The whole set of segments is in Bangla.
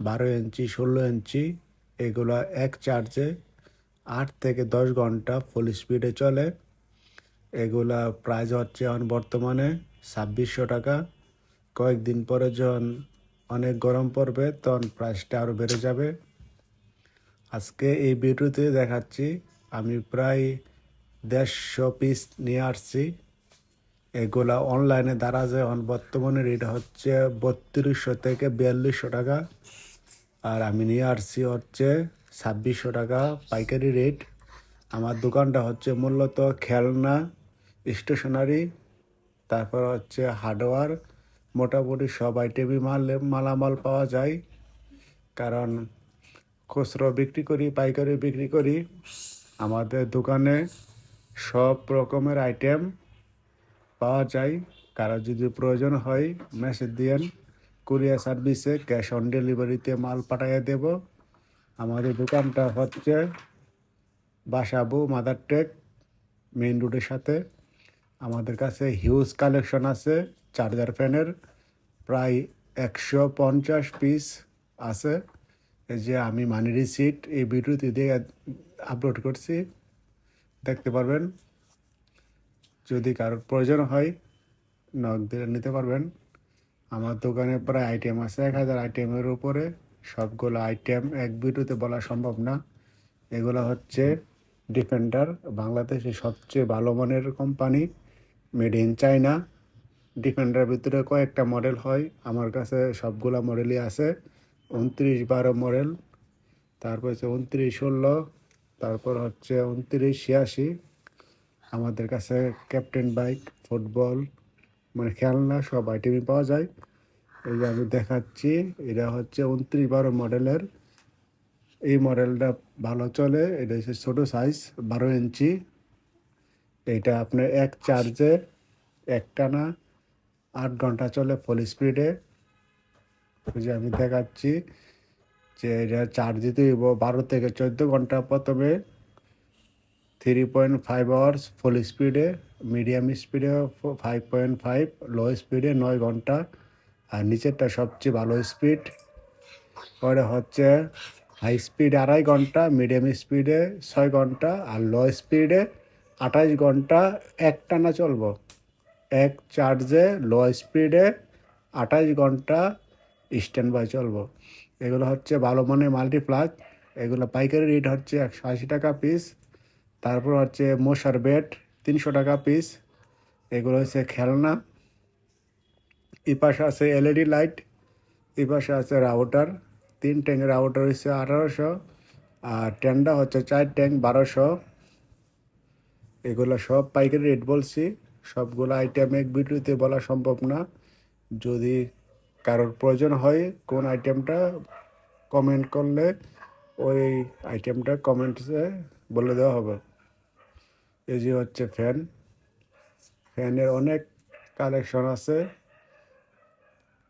বারো ইঞ্চি, ষোলো ইঞ্চি, এগুলো এক চার্জে আট থেকে দশ ঘণ্টা ফুল স্পিডে চলে। এগুলা প্রাইস হচ্ছে এখন বর্তমানে ছাব্বিশশো টাকা। কয়েকদিন পরে যখন অনেক গরম পড়বে, তখন প্রাইসটা আরও বেড়ে যাবে। আজকে এই ভিডিওতে দেখাচ্ছি, আমি প্রায় দেড়শো পিস নিয়ে আসছি। এগুলা অনলাইনে দ্বারা যে এখন বর্তমানে রেট হচ্ছে বত্রিশশো থেকে বিয়াল্লিশশো টাকা। আর আমি নিয়ে আসছি হচ্ছে ছাব্বিশশো টাকা পাইকারি রেট আমার দোকানটা হচ্ছে মূলত খেলনা স্টেশনারি তারপর হচ্ছে হার্ডওয়্যার মোটামুটি সব আইটেমই মাল, মালামাল পাওয়া যায়। কারণ খুচরো বিক্রি করি, পাইকারি বিক্রি করি। আমাদের দোকানে সব রকমের আইটেম পাওয়া যায়। কারও যদি প্রয়োজন হয় মেসেজ দিয়েন। কুরিয়ার সার্ভিসে ক্যাশ অন ডেলিভারিতে মাল পাঠিয়ে দেব। আমাদের দোকানটা হচ্ছে বাসাবু মাদার টেক মেইন রোডের সাথে। আমাদের কাছে হিউজ কালেকশন আছে চার্জার ফ্যানের প্রায় একশো পঞ্চাশ পিস আছে। যে আমি মানি রিসিট এই ভিডিওতে দিয়ে আপলোড করছি। দেখতে পারবেন। যদি কারোর প্রয়োজন হয় নক নিতে পারবেন। আমার দোকানে প্রায় আইটেম আছে, এক হাজার আইটেমের উপরে। সবগুলো আইটেম এক ভিডিওতে বলা সম্ভব না। এগুলো হচ্ছে ডিফেন্ডার বাংলাদেশের সবচেয়ে ভালো মানের company made in China defender ভিতরে কয়েকটা মডেল হয়, আমার কাছে সবগুলো মডেলই আছে। উনত্রিশ বারো মডেল তারপর হচ্ছে উনত্রিশ ষোলো, তারপর হচ্ছে উনত্রিশ ছিয়াশি। আমাদের কাছে ক্যাপ্টেন বাইক ফুটবল মানে খেলনা সব আইটেমই পাওয়া যায়। এই যে আমি দেখাচ্ছি, এটা হচ্ছে উনত্রিশ বারো মডেলের। এই মডেলটা ভালো চলে, এটা হচ্ছে ছোটো সাইজ বারো ইঞ্চি। এটা আপনার এক চার্জে একটানা আট ঘণ্টা চলে ফুল স্পিডে যে আমি দেখাচ্ছি যে এটা চার্জ দিতে বারো থেকে চোদ্দ ঘণ্টা প্রথমে three point five hours full স্পিডে মিডিয়াম স্পিডে ফাইভ পয়েন্ট ফাইভ লো স্পিডে নয় ঘণ্টা। আর নিচেরটা সবচেয়ে ভালো স্পিড পরে হচ্ছে হাই স্পিড আড়াই ঘণ্টা মিডিয়াম স্পিডে ছয় ঘণ্টা, আর লো স্পিডে আঠাশ ঘণ্টা, একটানা চলবো। এক চার্জে লো স্পিডে আঠাশ ঘণ্টা স্ট্যান্ড বাই চলবো। এগুলো হচ্ছে ভালো মানের মাল্টিপ্লাগ এগুলো পাইকারি রেট হচ্ছে একশো আশি টাকা পিস তারপর হচ্ছে মশার বেড তিনশো টাকা পিস এগুলো হচ্ছে খেলনা। এই পাশে আছে এলইডি লাইট, এই পাশে আছে রাউটার। তিন ট্যাঙ্ক রাউটার হচ্ছে আঠারোশো। আর ট্যাঙ্কটা হচ্ছে চার ট্যাঙ্ক বারোশো। এগুলো সব পাইকারি রেট বলছি। সবগুলো আইটেম এক ভিডিওতে বলা সম্ভব না। যদি কারোর প্রয়োজন হয় কোন আইটেমটা কমেন্ট করলে ওই আইটেমটা কমেন্টসে বলে দেওয়া হবে। এই যে হচ্ছে ফ্যান। ফ্যানের অনেক কালেকশন আছে।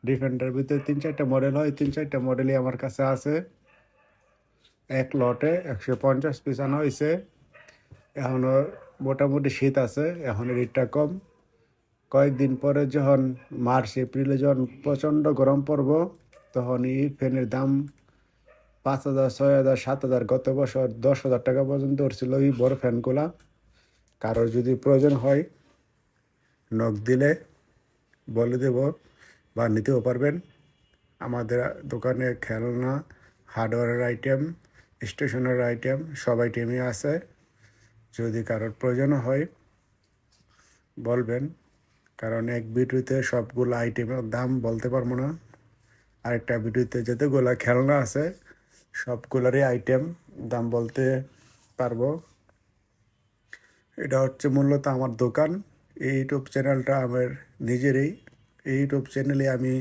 ডিফেন্ডার ভিতরে তিন চারটা মডেল হয়, তিন চারটা মডেলই আমার কাছে আছে। এক লটে একশো পঞ্চাশ পিস আনা হয়েছে এখনও মোটামুটি শীত আছে, এখন রেটটা কম। কয়েকদিন পরে যখন মার্চ, এপ্রিলে যখন প্রচণ্ড গরম পড়ব তখন এই ফ্যানের দাম পাঁচ হাজার, ছয় হাজার, সাত হাজার গত বছর দশ হাজার টাকা পর্যন্ত উঠছিল এই বড় ফ্যানগুলা। কারোর যদি প্রয়োজন হয়, নখ দিলে বলে দেব বা নিতেও পারবেন। আমাদের দোকানে খেলনা, হার্ডওয়্যারের আইটেম, স্টেশনের আইটেম, সব আইটেমই আছে। যদি কারোর প্রয়োজন হয়, বলবেন। কারণ এক ভিডিওতে সবগুলো আইটেমের দাম বলতে পারব না। আরেকটা ভিডিওতে যতগুলো খেলনা আছে, সবগুলোরই আইটেম দাম বলতে পারব। এটা হচ্ছে মূলত আমার দোকান। এই ইউটিউব চ্যানেলটা আমার নিজেরই। এই ইউটিউব চ্যানেলে আমি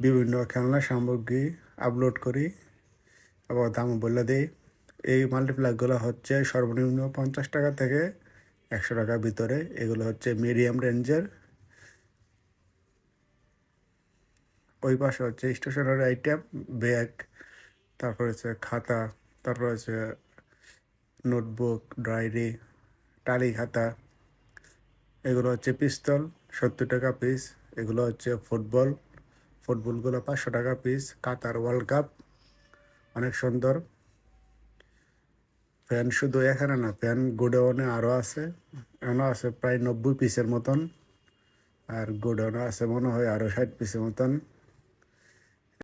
বিভিন্ন খেলনা সামগ্রী আপলোড করি। এবং দাম বলে দিই। এই মাল্টিপ্লাকগুলো হচ্ছে সর্বনিম্ন পঞ্চাশ টাকা থেকে একশো টাকার ভিতরে। এগুলো হচ্ছে মিডিয়াম রেঞ্জের ওই পাশে হচ্ছে স্টেশনারি আইটেম ব্যাগ তারপর হচ্ছে খাতা, তারপর হচ্ছে নোটবুক ডায়েরি টালি খাতা এগুলো হচ্ছে পিস্তল, সত্তর টাকা পিস এগুলো হচ্ছে ফুটবল। ফুটবলগুলো পাঁচশো টাকা পিস কাতার ওয়ার্ল্ড কাপ অনেক সুন্দর। ফ্যান শুধু এখানে না ফ্যান গোডাউনে আরও আছে। এখনও আছে প্রায় নব্বই পিসের মতন। আর গোডাউনে আছে মনে হয় আরও ষাট পিসের মতন।